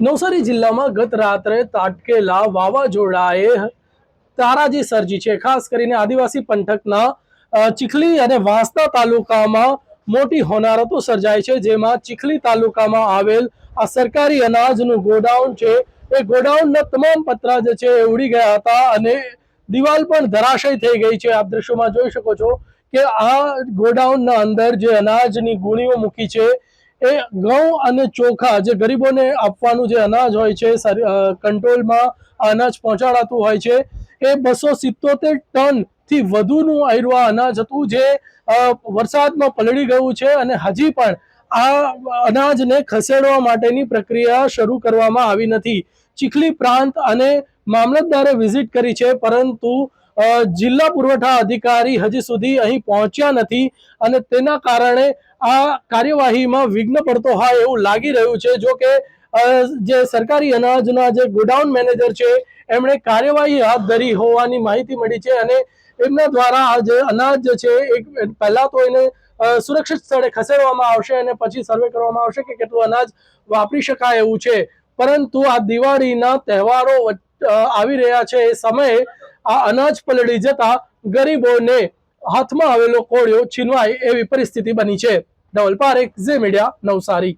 નવસારી જિલ્લામાં ગત રાત્રે તાટકેલા વાવાઝોડાએ તારાજી સર્જી છે. ખાસ કરીને આદિવાસી પંથકના ચીખલી અને વાંસદા તાલુકામાં મોટી હોનારતો સર્જાય છે, જેમાં ચીખલી તાલુકામાં આવેલ આ સરકારી અનાજનું ગોડાઉન છે. એ ગોડાઉનના તમામ પતરા જે છે એ ઉડી ગયા હતા અને દિવાલ પણ ધરાશય થઈ ગઈ છે. આપ દ્રશ્યોમાં જોઈ શકો છો કે આ ગોડાઉનના અંદર જે અનાજની ગુણીઓ મૂકી છે એ ઘઉં અને ચોખા જે ગરીબોને આપવાનું જે અનાજ હોય છે કંટ્રોલમાં અનાજ પહોંચાડાતું હોય છે, એ બસો સિત્તોતેર ટનથી વધુનું આયરું અનાજ હતું જે વરસાદમાં પલળી ગયું છે અને હજી પણ આ અનાજને ખસેડવા માટેની પ્રક્રિયા શરૂ કરવામાં આવી નથી. ચીખલી પ્રાંત અને મામલતદારે વિઝિટ કરી છે, પરંતુ જિલ્લા પુરવઠા અધિકારી હજી સુધી અહીં પહોંચ્યા નથી અને તેના કારણે આ કાર્યવાહીમાં વિઘ્ન પડતો હોય એવું લાગી રહ્યું છે. જો કે જે સરકારી અનાજના જે ગોડાઉન મેનેજર છે, એમણે કાર્યવાહી હાથ ધરી હોવાની માહિતી મળી છે અને એમના દ્વારા આ જે અનાજ છે, એક, પહેલા તો એને સુરક્ષિત સ્થળે ખસેડવામાં આવશે અને પછી સર્વે કરવામાં આવશે કે કેટલું અનાજ વાપરી શકાય એવું છે. પરંતુ આ દિવાળીના તહેવારો આવી રહ્યા છે એ સમયે આ અનાજ પલળી જતા ગરીબોને હાથમાં આવેલો કોળિયો છીનવાય એવી પરિસ્થિતિ બની છે. Dhaval Parekh, Zee media, Navsari.